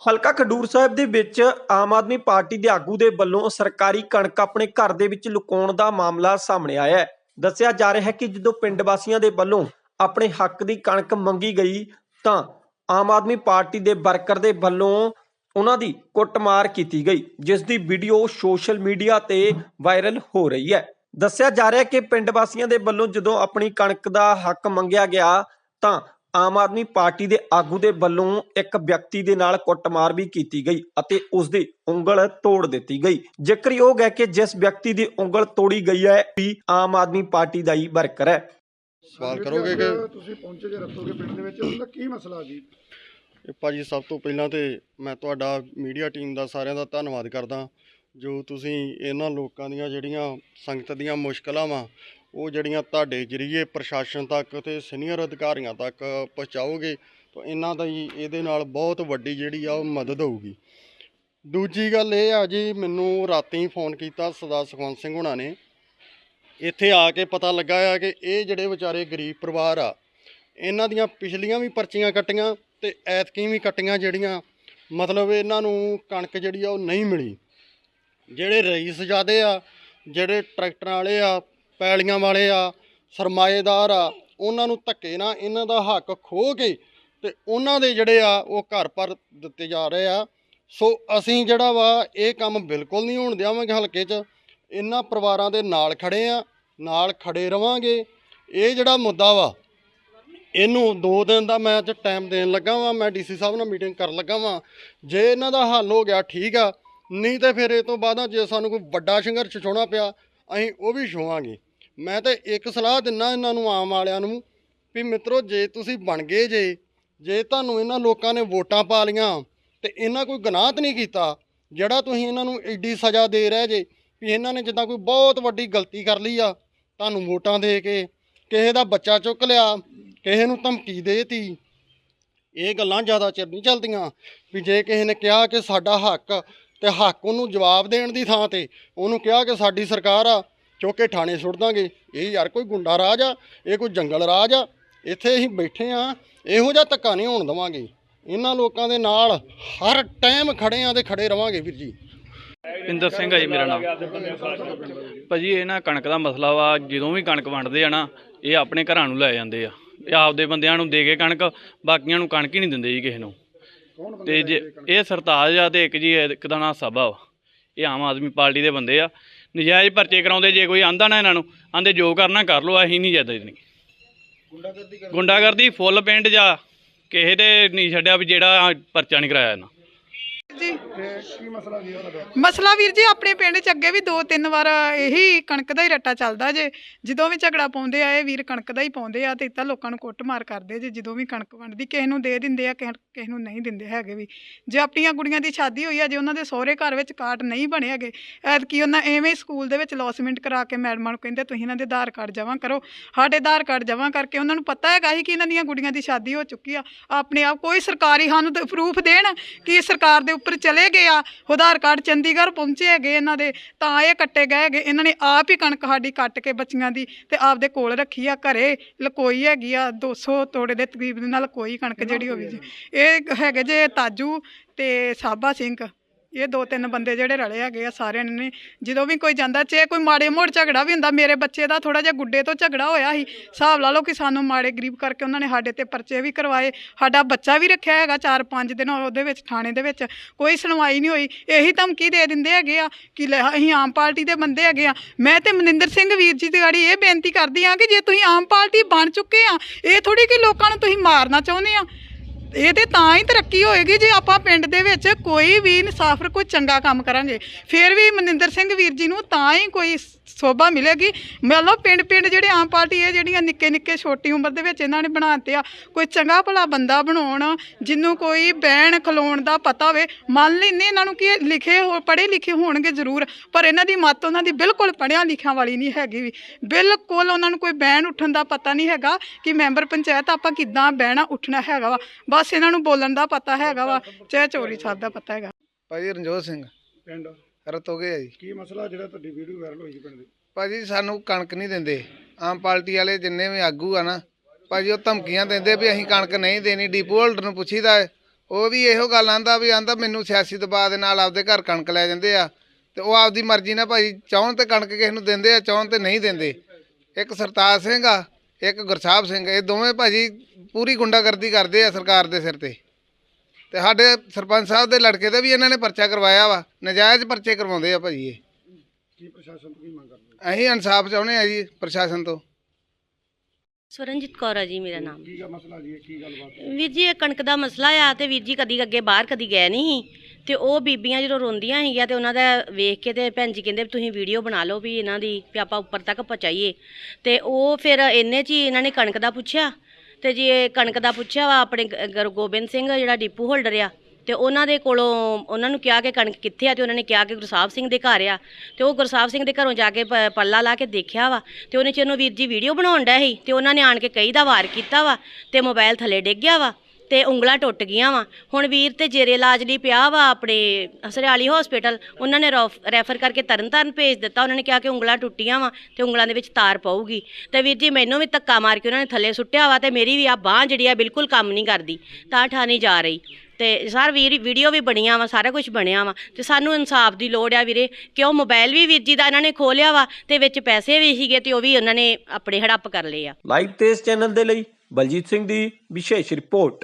ਹਲਕਾ ਖਡੂਰ ਸਾਹਿਬ ਦੇ ਵਿੱਚ ਆਮ ਆਦਮੀ ਪਾਰਟੀ ਦੇ ਆਗੂ ਦੇ ਵੱਲੋਂ ਸਰਕਾਰੀ ਕਣਕ ਆਪਣੇ ਘਰ ਦੇ ਵਿੱਚ ਲੁਕਾਉਣ ਦਾ ਮਾਮਲਾ ਸਾਹਮਣੇ ਆਇਆ ਹੈ। ਦੱਸਿਆ ਜਾ ਰਿਹਾ ਹੈ ਕਿ ਜਦੋਂ ਪਿੰਡ ਵਾਸੀਆਂ ਦੇ ਵੱਲੋਂ ਆਪਣੇ ਹੱਕ ਦੀ ਕਣਕ ਮੰਗੀ ਗਈ, ਤਾਂ ਆਮ ਆਦਮੀ ਪਾਰਟੀ ਦੇ ਵਰਕਰ ਦੇ ਵੱਲੋਂ ਉਹਨਾਂ ਦੀ ਕੁੱਟਮਾਰ ਕੀਤੀ ਗਈ, ਜਿਸ ਦੀ ਵੀਡੀਓ ਸੋਸ਼ਲ ਮੀਡੀਆ ਤੇ ਵਾਇਰਲ ਹੋ ਰਹੀ ਹੈ। ਦੱਸਿਆ ਜਾ ਰਿਹਾ ਹੈ ਕਿ ਪਿੰਡ ਵਾਸੀਆਂ ਦੇ ਵੱਲੋਂ ਜਦੋਂ ਆਪਣੀ ਕਣਕ ਦਾ ਹੱਕ ਮੰਗਿਆ ਗਿਆ, ਤਾਂ ਆਮ ਆਦਮੀ ਪਾਰਟੀ ਦੇ ਆਗੂ ਦੇ ਵੱਲੋਂ ਇੱਕ ਵਿਅਕਤੀ ਦੇ ਨਾਲ ਕੁੱਟਮਾਰ ਵੀ ਕੀਤੀ ਗਈ ਅਤੇ ਉਸ ਦੀ ਉਂਗਲ ਤੋੜ ਦਿੱਤੀ ਗਈ। ਜ਼ਿਕਰਯੋਗ ਹੈ ਕਿ ਜਿਸ ਵਿਅਕਤੀ ਦੀ ਉਂਗਲ ਤੋੜੀ ਗਈ ਹੈ ਵੀ ਆਮ ਆਦਮੀ ਪਾਰਟੀ ਦਾ ਹੀ ਵਰਕਰ ਹੈ। ਸਵਾਲ ਕਰੋਗੇ ਕਿ ਤੁਸੀਂ ਪਹੁੰਚੇ ਜੇ ਰੱਖੋਗੇ ਪਿੰਡ ਦੇ ਵਿੱਚ ਉਹਦਾ ਕੀ ਮਸਲਾ ਜੀ? ਇਹ ਭਾਜੀ ਸਭ ਤੋਂ ਪਹਿਲਾਂ ਤੇ ਮੈਂ ਤੁਹਾਡਾ ਮੀਡੀਆ ਟੀਮ ਦਾ ਸਾਰਿਆਂ ਦਾ ਧੰਨਵਾਦ ਕਰਦਾ ਜੋ ਤੁਸੀਂ ਇਹਨਾਂ ਲੋਕਾਂ ਦੀਆਂ ਜਿਹੜੀਆਂ ਸੰਗਤ ਦੀਆਂ ਮੁਸ਼ਕਲਾਂ ਵਾ ਉਹ ਜਿਹੜੀਆਂ ਤੁਹਾਡੇ ਜਰੀਏ ਪ੍ਰਸ਼ਾਸਨ ਤੱਕ ਤੇ ਸੀਨੀਅਰ ਅਧਿਕਾਰੀਆਂ ਤੱਕ ਪਹੁੰਚਾਓਗੇ, ਤਾਂ ਇਹਨਾਂ ਦਾ ਹੀ ਇਹਦੇ ਨਾਲ ਬਹੁਤ ਵੱਡੀ ਜਿਹੜੀ ਆ ਉਹ ਮਦਦ ਹੋਊਗੀ। ਦੂਜੀ ਗੱਲ ਇਹ ਆ ਜੀ, ਮੈਨੂੰ ਰਾਤੀ ਫੋਨ ਕੀਤਾ ਸਰਦਾਰ ਸੁਖਵੰਤ ਸਿੰਘ ਹੁਣਾਂ ਨੇ। ਇੱਥੇ ਆ ਕੇ ਪਤਾ ਲੱਗਾ ਆ ਕਿ ਇਹ ਜਿਹੜੇ ਵਿਚਾਰੇ ਗਰੀਬ ਪਰਿਵਾਰ ਆ, ਇਹਨਾਂ ਦੀਆਂ ਪਿਛਲੀਆਂ ਵੀ ਪਰਚੀਆਂ ਕੱਟੀਆਂ ਤੇ ਐਤਕੀ ਵੀ ਕੱਟੀਆਂ ਜਿਹੜੀਆਂ, ਮਤਲਬ ਇਹਨਾਂ ਨੂੰ ਕਣਕ ਜਿਹੜੀ ਆ ਉਹ ਨਹੀਂ ਮਿਲੀ। ਜਿਹੜੇ ਰਈਸ ਜਾਦੇ ਆ, ਜਿਹੜੇ ਟਰੈਕਟਰਾਂ ਵਾਲੇ ਆ ਪੈਲੀਆਂ ਵਾਲੇ ਆ, ਸਰਮਾਏਦਾਰ ਆ, ਉਹਨਾਂ ਨੂੰ ਧੱਕੇ ਨਾਲ ਇਹਨਾਂ ਦਾ ਹੱਕ ਖੋਹ ਕੇ ਤੇ ਉਹਨਾਂ ਦੇ ਜਿਹੜੇ ਆ ਉਹ ਘਰ ਪਰ ਦਿੱਤੇ ਜਾ ਰਹੇ ਆ। ਸੋ ਅਸੀਂ ਜਿਹੜਾ ਵਾ ਇਹ ਕੰਮ ਬਿਲਕੁਲ ਨਹੀਂ ਹੋਣ ਦੇਵਾਂਗੇ ਹਲਕੇ 'ਚ। ਇਹਨਾਂ ਪਰਿਵਾਰਾਂ ਦੇ ਨਾਲ ਖੜੇ ਆ, ਨਾਲ ਖੜੇ ਰਵਾਂਗੇ। ਇਹ ਜਿਹੜਾ ਮੁੱਦਾ ਵਾ, ਇਹਨੂੰ 2 ਦਿਨ ਦਾ ਮੈਂ ਅੱਜ ਟਾਈਮ ਦੇਣ ਲੱਗਾ ਵਾਂ, ਮੈਂ ਡੀਸੀ ਸਾਹਿਬ ਨਾਲ ਮੀਟਿੰਗ ਕਰਨ ਲੱਗਾ ਵਾਂ। ਜੇ ਇਹਨਾਂ ਦਾ ਹੱਲ ਹੋ ਗਿਆ, ਠੀਕ ਆ। ਨਹੀਂ ਤੇ ਫਿਰ ਇਹ ਤੋਂ ਬਾਅਦ ਜੇ ਸਾਨੂੰ ਕੋਈ ਵੱਡਾ ਸੰਘਰਸ਼ ਛੋਣਾ ਪਿਆ, ਅਸੀਂ ਉਹ ਵੀ ਛੋਵਾਂਗੇ। ਮੈਂ ਤਾਂ ਇੱਕ ਸਲਾਹ ਦਿੰਨਾ ਇਹਨਾਂ ਨੂੰ ਆਮ ਵਾਲਿਆਂ ਨੂੰ ਵੀ ਮਿੱਤਰੋ, ਜੇ ਤੁਸੀਂ ਬਣ ਗਏ ਜੇ ਜੇ ਤੁਹਾਨੂੰ ਇਹਨਾਂ ਲੋਕਾਂ ਨੇ ਵੋਟਾਂ ਪਾ ਲੀਆਂ ਤੇ ਇਹਨਾਂ ਕੋਈ ਗੁਨਾਹ ਨਹੀਂ ਕੀਤਾ, ਜਿਹੜਾ ਤੁਸੀਂ ਇਹਨਾਂ ਨੂੰ ਐਡੀ ਸਜ਼ਾ ਦੇ ਰਹੇ ਜੇ ਵੀ ਇਹਨਾਂ ਨੇ ਜਿੱਦਾਂ ਕੋਈ ਬਹੁਤ ਵੱਡੀ ਗਲਤੀ ਕਰ ਲਈ ਆ, ਤੁਹਾਨੂੰ ਵੋਟਾਂ ਦੇ ਕੇ ਕਿਸੇ ਦਾ ਬੱਚਾ ਚੁੱਕ ਲਿਆ, ਕਿਸੇ ਨੂੰ ਧਮਕੀ ਦੇਤੀ, ਇਹ ਗੱਲਾਂ ਜ਼ਿਆਦਾ ਚਿਰ ਨਹੀਂ ਚੱਲਦੀਆਂ ਵੀ ਜੇ ਕਿਸੇ ਨੇ ਕਿਹਾ ਕਿ ਸਾਡਾ ਹੱਕ ਤੇ ਹੱਕ ਉਹਨੂੰ ਜਵਾਬ ਦੇਣ ਦੀ ਥਾਂ ਤੇ, ਉਹਨੂੰ ਕਿਹਾ ਕਿ ਸਾਡੀ ਸਰਕਾਰ ਆ ਚੁੱਕ ਕੇ ਥਾਣੇ ਸੁੱਟ ਦਾਂਗੇ। ਇਹ ਯਾਰ ਕੋਈ ਗੁੰਡਾ ਰਾਜ ਆ ਇਹ ਕੋਈ ਜੰਗਲ ਰਾਜ ਆ। ਇੱਥੇ ਅਸੀਂ ਬੈਠੇ ਆ ਇਹੋ ਜਿਹਾ ਧੱਕਾ ਨਹੀਂ ਹੋਣ ਦਵਾਂਗੇ। ਇਹਨਾਂ ਲੋਕਾਂ ਦੇ ਨਾਲ ਹਰ ਟਾਈਮ ਖੜੇ ਆ ਤੇ ਖੜੇ ਰਵਾਂਗੇ ਵੀਰ ਜੀ। ਪਿੰਦਰ ਸਿੰਘ ਆ ਜੀ ਮੇਰਾ ਨਾਮ। ਭਾਜੀ ਇਹ ਨਾ ਕਣਕ ਦਾ ਮਸਲਾ ਵਾ ਜਦੋਂ ਵੀ ਕਣਕ ਵੰਡਦੇ ਆ ਨਾ ਇਹ ਆਪਣੇ ਘਰਾਂ ਨੂੰ ਲੈ ਜਾਂਦੇ ਆ। ਇਹ ਆਪਦੇ ਬੰਦਿਆਂ ਨੂੰ ਦੇ ਕੇ ਕਣਕ ਬਾਕੀਆਂ ਨੂੰ ਕਣਕ ਹੀ ਨਹੀਂ ਦਿੰਦੇ ਜੀ ਕਿਸੇ ਨੂੰ। ਤੇ ਜੇ ਇਹ ਸਰਤਾਜ ਆ ਤੇ ਇੱਕ ਜੀ ਇੱਕ ਦਾ ਨਾਂ ਸਾਬਾ ਵਾ। ਇਹ ਆਮ ਆਦਮੀ ਪਾਰਟੀ ਦੇ ਬੰਦੇ ਆ। ਨਜਾਇਜ਼ ਪਰਚੇ ਕਰਾਉਂਦੇ ਜੇ ਕੋਈ ਆਂਦਾ ਨਾ ਇਹਨਾਂ ਨੂੰ ਆਂਦੇ ਜੋ ਕਰਨਾ ਕਰ ਲਓ ਅਸੀਂ ਨਹੀਂ ਜ਼ਿਆਦਾ ਦੇਣੀ ਗੁੰਡਾਗਰਦੀ ਫੁੱਲ ਪਿੰਡ ਜਾ ਕਿਸੇ ਦੇ ਨਹੀਂ ਛੱਡਿਆ ਵੀ ਜਿਹੜਾ ਪਰਚਾ ਨਹੀਂ ਕਰਾਇਆ ਇਹਨਾਂ। ਜੀ ਤੇ ਕੀ ਮਸਲਾ ਜੀ ਉਹਦਾ? ਮਸਲਾ ਵੀਰ ਜੀ, ਆਪਣੇ ਪਿੰਡ ਚ ਅੱਗੇ ਵੀ ਦੋ ਤਿੰਨ ਵਾਰ ਇਹੀ ਕਣਕ ਦਾ ਹੀ ਰੱਟਾ ਚੱਲਦਾ ਜੇ। ਜਦੋਂ ਵੀ ਝਗੜਾ ਪਾਉਂਦੇ ਆ, ਇਹ ਵੀਰ ਕਣਕ ਦਾ ਹੀ ਪਾਉਂਦੇ ਆ ਤੇ ਇੱਦਾਂ ਲੋਕਾਂ ਨੂੰ ਕੁੱਟਮਾਰ ਕਰਦੇ ਜੇ, ਜਦੋਂ ਵੀ ਕਣਕ ਵੰਡਦੀ, ਕਿਸੇ ਨੂੰ ਦੇ ਦਿੰਦੇ ਆ, ਕਿਸੇ ਕਿਸੇ ਨੂੰ ਨਹੀਂ ਦਿੰਦੇ ਹੈਗੇ ਵੀ। ਜੇ ਆਪਣੀਆਂ ਕੁੜੀਆਂ ਦੀ ਸ਼ਾਦੀ ਹੋਈ ਆ, ਜੇ ਉਹਨਾਂ ਦੇ ਸਹੁਰੇ ਘਰ ਵਿੱਚ ਕਾਰਡ ਨਹੀਂ ਬਣੇ ਹੈਗੇ, ਐਤਕੀ ਉਹਨਾਂ ਐਵੇਂ ਸਕੂਲ ਦੇ ਵਿੱਚ ਲੌਸਮੈਂਟ ਕਰਾ ਕੇ ਮੈਡਮਾਂ ਨੂੰ ਕਹਿੰਦੇ, ਤੁਸੀਂ ਇਹਨਾਂ ਦੇ ਆਧਾਰ ਕਾਰਡ ਜਮ੍ਹਾਂ ਕਰੋ। ਸਾਡੇ ਆਧਾਰ ਕਾਰਡ ਜਮ੍ਹਾਂ ਕਰਕੇ ਉਹਨਾਂ ਨੂੰ ਪਤਾ ਹੈਗਾ ਹੀ ਕਿ ਇਹਨਾਂ ਦੀਆਂ ਕੁੜੀਆਂ ਦੀ ਸ਼ਾਦੀ ਹੋ ਚੁੱਕੀ ਆ। ਆਪਣੇ ਆਪ ਕੋਈ ਸਰਕਾਰੀ ਸਾਨੂੰ ਪ੍ਰੂਫ ਦੇਣ ਕਿ ਸਰਕਾਰ ਦੇ ਉੱਪਰ ਚਲੇ ਗਏ ਆ ਆਧਾਰ ਕਾਰਡ ਚੰਡੀਗੜ੍ਹ ਪਹੁੰਚੇ ਹੈਗੇ ਇਹਨਾਂ ਦੇ ਤਾਂ ਇਹ ਕੱਟੇ ਗਏ ਹੈਗੇ ਇਹਨਾਂ ਨੇ ਆਪ ਹੀ ਕਣਕ ਸਾਡੀ ਕੱਟ ਕੇ ਬੱਚੀਆਂ ਦੀ ਤੇ ਆਪਦੇ ਕੋਲ ਰੱਖੀ ਆ ਘਰੇ ਲਕੋਈ ਹੈਗੀ ਆ 200 ਤੋੜੇ ਦੇ ਤਕਰੀਬਨ ਨਾਲ ਕੋਈ ਕਣਕ ਜਿਹੜੀ ਹੋਵੇ ਜੀ ਇਹ ਹੈਗੇ ਜੇ ਤਾਜੂ ਤੇ ਸਾਬਾ ਸਿੰਘ। ਇਹ ਦੋ ਤਿੰਨ ਬੰਦੇ ਜਿਹੜੇ ਰਲੇ ਹੈਗੇ ਆ ਸਾਰਿਆਂ ਨੇ ਜਦੋਂ ਵੀ ਕੋਈ ਜਾਂਦਾ ਚੇ ਕੋਈ ਮਾੜੇ ਮੋੜ ਝਗੜਾ ਵੀ ਹੁੰਦਾ, ਮੇਰੇ ਬੱਚੇ ਦਾ ਥੋੜਾ ਜਿਹਾ ਗੁੱਡੇ ਤੋਂ ਝਗੜਾ ਹੋਇਆ ਸੀ, ਹਿਸਾਬ ਲਾ ਲਓ ਕਿ ਸਾਨੂੰ ਮਾੜੇ ਗਰੀਬ ਕਰਕੇ ਉਹਨਾਂ ਨੇ ਸਾਡੇ ਤੇ ਪਰਚੇ ਵੀ ਕਰਵਾਏ, ਸਾਡਾ ਬੱਚਾ ਵੀ ਰੱਖਿਆ ਹੈਗਾ 4-5 ਦਿਨ ਉਹਦੇ ਵਿੱਚ, ਥਾਣੇ ਦੇ ਵਿੱਚ, ਕੋਈ ਸੁਣਵਾਈ ਨਹੀਂ ਹੋਈ। ਇਹੀ ਧਮਕੀ ਦੇ ਦਿੰਦੇ ਹੈਗੇ ਆ ਕਿ ਲੈ ਅਸੀਂ ਆਮ ਪਾਰਟੀ ਦੇ ਬੰਦੇ ਹੈਗੇ ਆ। ਮੈਂ ਤੇ ਮਨਿੰਦਰ ਸਿੰਘ ਵੀਰ ਜੀ ਦੀ ਗਾੜੀ ਇਹ ਬੇਨਤੀ ਕਰਦੀ ਆ ਕਿ ਜੇ ਤੁਸੀਂ ਆਮ ਪਾਰਟੀ ਬਣ ਚੁੱਕੇ ਆ, ਇਹ ਥੋੜੀ ਕਿ ਲੋਕਾਂ ਨੂੰ ਤੁਸੀਂ ਮਾਰਨਾ ਚਾਹੁੰਦੇ ਆ? ਇਹ ਤੇ ਤਾਂ ਹੀ ਤਰੱਕੀ ਹੋਏਗੀ ਜੇ ਆਪਾਂ ਪਿੰਡ ਦੇ ਵਿੱਚ ਕੋਈ ਵੀ ਇਨਸਾਫਰ ਕੋਈ ਚੰਗਾ ਕੰਮ ਕਰਾਂਗੇ। ਫਿਰ ਵੀ ਮਨਿੰਦਰ ਸਿੰਘ ਵੀਰ ਜੀ ਨੂੰ ਤਾਂ ਹੀ ਕੋਈ ਸੋਭਾ ਮਿਲੇਗੀ। ਮੰਨ ਲਓ ਪਿੰਡ ਪਿੰਡ ਜਿਹੜੇ ਆਮ ਪਾਰਟੀ ਹੈ ਜਿਹੜੀਆਂ ਨਿੱਕੇ ਨਿੱਕੇ ਛੋਟੀ ਉਮਰ ਦੇ ਵਿੱਚ ਇਹਨਾਂ ਨੇ ਬਣਾਤੇ ਆ, ਕੋਈ ਚੰਗਾ ਭਲਾ ਬੰਦਾ ਬਣਾਉਣ, ਜਿਹਨੂੰ ਕੋਈ ਬਹਿਣ ਖਲੋਣ ਦਾ ਪਤਾ ਹੋਵੇ, ਮੰਨ ਲੈਂਦੇ ਇਹਨਾਂ ਨੂੰ ਕਿ ਲਿਖੇ ਹੋ, ਪੜ੍ਹੇ ਲਿਖੇ ਹੋਣਗੇ ਜ਼ਰੂਰ, ਪਰ ਇਹਨਾਂ ਦੀ ਮੱਤ ਉਹਨਾਂ ਦੀ ਬਿਲਕੁਲ ਪੜ੍ਹਿਆ ਲਿਖਿਆ ਵਾਲੀ ਨਹੀਂ ਹੈਗੀ ਵੀ। ਬਿਲਕੁਲ ਉਹਨਾਂ ਨੂੰ ਕੋਈ ਬਹਿਣ ਉੱਠਣ ਦਾ ਪਤਾ ਨਹੀਂ ਹੈਗਾ ਕਿ ਮੈਂਬਰ ਪੰਚਾਇਤ ਆਪਾਂ ਕਿੱਦਾਂ ਬਹਿਣਾ, ਉੱਠਣਾ ਹੈਗਾ ਵਾ। ਬਸ ਇਹਨਾਂ ਨੂੰ ਬੋਲਣ ਦਾ ਪਤਾ ਹੈਗਾ ਵਾ ਚਾਹੇ ਚੋਰੀ ਸਾਹਿਬ ਦਾ ਪਤਾ ਹੈਗਾ। ਭਾਜੀ ਰਣਜੋਤ ਸਿੰਘ। ਪਿੰਡ। ਰਤੋਗੇ ਆ ਜੀ। ਕੀ ਮਸਲਾ ਜਿਹੜਾ ਤੁਹਾਡੀ ਵੀਡੀਓ ਵਾਇਰਲ ਹੋਈ ਪਿੰਡ ਦੀ? ਭਾਜੀ ਸਾਨੂੰ ਕਣਕ ਨਹੀਂ ਦਿੰਦੇ। ਆਮ ਪਾਰਟੀ ਵਾਲੇ ਜਿੰਨੇ ਵੀ ਆਗੂ ਆ ਨਾ ਭਾਜੀ ਉਹ ਧਮਕੀਆਂ ਦਿੰਦੇ ਵੀ ਅਸੀਂ ਕਣਕ ਨਹੀਂ ਦੇਣੀ। ਡੀਪੂ ਹੋਲਡਰ ਨੂੰ ਪੁੱਛੀਦਾ ਉਹ ਵੀ ਇਹੋ ਗੱਲ ਆਂਦਾ ਵੀ ਆਂਦਾ ਮੈਨੂੰ ਸਿਆਸੀ ਦਬਾਅ ਦੇ ਨਾਲ ਆਪਦੇ ਘਰ ਕਣਕ ਲੈ ਜਾਂਦੇ ਆ। ਤੇ ਉਹ ਆਪਦੀ ਮਰਜ਼ੀ ਨਾਲ ਭਾਈ ਚਾਹਣ ਤੇ ਕਣਕ ਕਿਸੇ ਨੂੰ ਦਿੰਦੇ ਆ ਚਾਹਣ ਤੇ ਨਹੀਂ ਦਿੰਦੇ। ਇੱਕ ਸਰਤਾਜ ਸਿੰਘ ਆ ਇੱਕ ਗੁਰਸਾਹਿਬ ਸਿੰਘ ਇਹ ਦੋਵੇਂ ਭਾਜੀ ਪੂਰੀ ਗੁੰਡਾਗਰਦੀ ਕਰਦੇ ਆ ਸਰਕਾਰ ਦੇ ਸਿਰ ਤੇ। ਤੇ ਸਾਡੇ ਸਰਪੰਚ ਸਾਹਿਬ ਦੇ ਲੜਕੇ ਦਾ ਵੀ ਇਹਨਾਂ ਨੇ ਪਰਚਾ ਕਰਵਾਇਆ ਵਾ ਨਜਾਇਜ਼ ਪਰਚੇ ਕਰਵਾਉਂਦੇ ਆ ਭਾਜੀ ਇਹ। ਕੀ ਪ੍ਰਸ਼ਾਸਨ ਤੋਂ ਕੀ ਮੰਗ ਕਰਦੇ ਅਸੀਂ ਇਨਸਾਫ ਚਾਹੁੰਦੇ ਆ ਜੀ ਪ੍ਰਸ਼ਾਸਨ ਤੋਂ। ਸਵਰਨਜੀਤ ਕੌਰ ਆ ਜੀ ਮੇਰਾ ਨਾਮ। ਕੀ ਗਾ ਮਸਲਾ ਜੀ ਕੀ ਗੱਲਬਾਤ? ਵੀਰ ਜੀ ਇਹ ਕਣਕ ਦਾ ਮਸਲਾ ਆ ਤੇ ਵੀਰ ਜੀ ਕਦੀ ਅੱਗੇ ਬਾਹਰ ਕਦੀ ਗਏ ਨਹੀਂ ਸੀ। ਤੇ ਉਹ ਬੀਬੀਆਂ ਜਦੋਂ ਰੋਂਦੀਆਂ ਸੀਗੀਆਂ ਤੇ ਉਹਨਾਂ ਦਾ ਵੇਖ ਕੇ ਤੇ ਭੈਣ ਜੀ ਕਹਿੰਦੇ ਵੀ ਤੁਸੀਂ ਵੀਡੀਓ ਬਣਾ ਲਓ ਵੀ ਇਹਨਾਂ ਦੀ ਵੀ ਆਪਾਂ ਉੱਪਰ ਤੱਕ ਪਹੁੰਚਾਈਏ। ਤੇ ਉਹ ਫਿਰ ਇੰਨੇ 'ਚ ਹੀ ਇਹਨਾਂ ਨੇ ਕਣਕ ਦਾ ਪੁੱਛਿਆ। ਤੇ ਜੀ ਇਹ ਕਣਕ ਦਾ ਪੁੱਛਿਆ ਵਾ ਆਪਣੇ ਗ- ਗੋਬਿੰਦ ਸਿੰਘ ਜਿਹੜਾ ਡਿਪੂ ਹੋਲਡਰ ਆ ਤੇ ਉਹਨਾਂ ਦੇ ਕੋਲੋਂ ਉਹਨਾਂ ਨੂੰ ਕਿਹਾ ਕਿ ਕਣਕ ਕਿੱਥੇ ਆ ਤੇ ਉਹਨਾਂ ਨੇ ਕਿਹਾ ਕਿ ਗੁਰਸਾਹਿਬ ਸਿੰਘ ਦੇ ਘਰ ਆ। ਤੇ ਉਹ ਗੁਰਸਾਹਿਬ ਸਿੰਘ ਦੇ ਘਰੋਂ ਜਾ ਕੇ ਪ- ਪੱਲਾ ਲਾ ਕੇ ਦੇਖਿਆ ਵਾ ਤੇ ਉਹਨੇ ਚਿਰ ਨੂੰ ਵੀਰ ਜੀ ਵੀਡੀਓ ਬਣਾਉਣ ਡਿਆ ਸੀ ਤੇ ਉਹਨਾਂ ਨੇ ਆਣ ਕੇ ਕਈ ਦਾ ਵਾਰ ਕੀਤਾ ਵਾ ਤੇ ਮੋਬਾਈਲ ਥੱਲੇ ਡਿੱਗ ਗਿਆ ਵਾ। ਤੇ ਉਂਗਲਾਂ ਟੁੱਟ ਗਈਆਂ ਵਾ। ਹੁਣ ਵੀਰ ਤੇ ਜੇਰੇ ਇਲਾਜ ਲਈ ਪਿਆ ਵਾ ਆਪਣੇ ਸਰਿਆਲੀ ਹਸਪੀਟਲ ਉਹਨਾਂ ਨੇ ਰੋਫ- ਰੈਫਰ ਕਰਕੇ ਤਰਨਤਾਰਨ ਭੇਜ ਦਿੱਤਾ। ਉਹਨਾਂ ਨੇ ਕਿਹਾ ਕਿ ਉਂਗਲਾਂ ਟੁੱਟੀਆਂ ਵਾ ਤੇ ਉਂਗਲਾਂ ਦੇ ਵਿੱਚ ਤਾਰ ਪਊਗੀ। ਤੇ ਵੀਰ ਜੀ, ਮੈਨੂੰ ਵੀ ਧੱਕਾ ਮਾਰ ਕੇ ਉਹਨਾਂ ਨੇ ਥੱਲੇ ਸੁੱਟਿਆ ਵਾ ਤੇ ਮੇਰੀ ਵੀ ਆ ਬਾਹ ਜਿਹੜੀ ਆ ਬਿਲਕੁਲ ਕੰਮ ਨਹੀਂ ਕਰਦੀ। ਤਾਂ ਠਾਣੀ ਜਾ ਰਹੀ। ਤੇ ਸਰ ਵੀਰ ਵੀਡੀਓ ਵੀ ਬਣੀਆਂ ਵਾ, ਸਾਰਾ ਕੁਝ ਬਣਿਆ ਵਾ। ਤੇ ਸਾਨੂੰ ਇਨਸਾਫ ਦੀ ਲੋੜ ਆ ਵੀਰੇ। ਕਿਉਂ ਮੋਬਾਈਲ ਵੀ ਵੀਰ ਜੀ ਦਾ ਇਹਨਾਂ ਨੇ ਖੋਲਿਆ ਵਾ ਤੇ ਵਿੱਚ ਪੈਸੇ ਵੀ ਸੀਗੇ ਤੇ ਉਹ ਵੀ ਉਹਨਾਂ ਨੇ ਆਪਣੇ ਹੜੱਪ ਕਰ ਲਏ ਆ। ਲਾਈਵ ਤੇਜ਼ ਚੈਨਲ ਦੇ ਲਈ ਬਲਜੀਤ ਸਿੰਘ ਦੀ ਵਿਸ਼ੇਸ਼ ਰਿਪੋਰਟ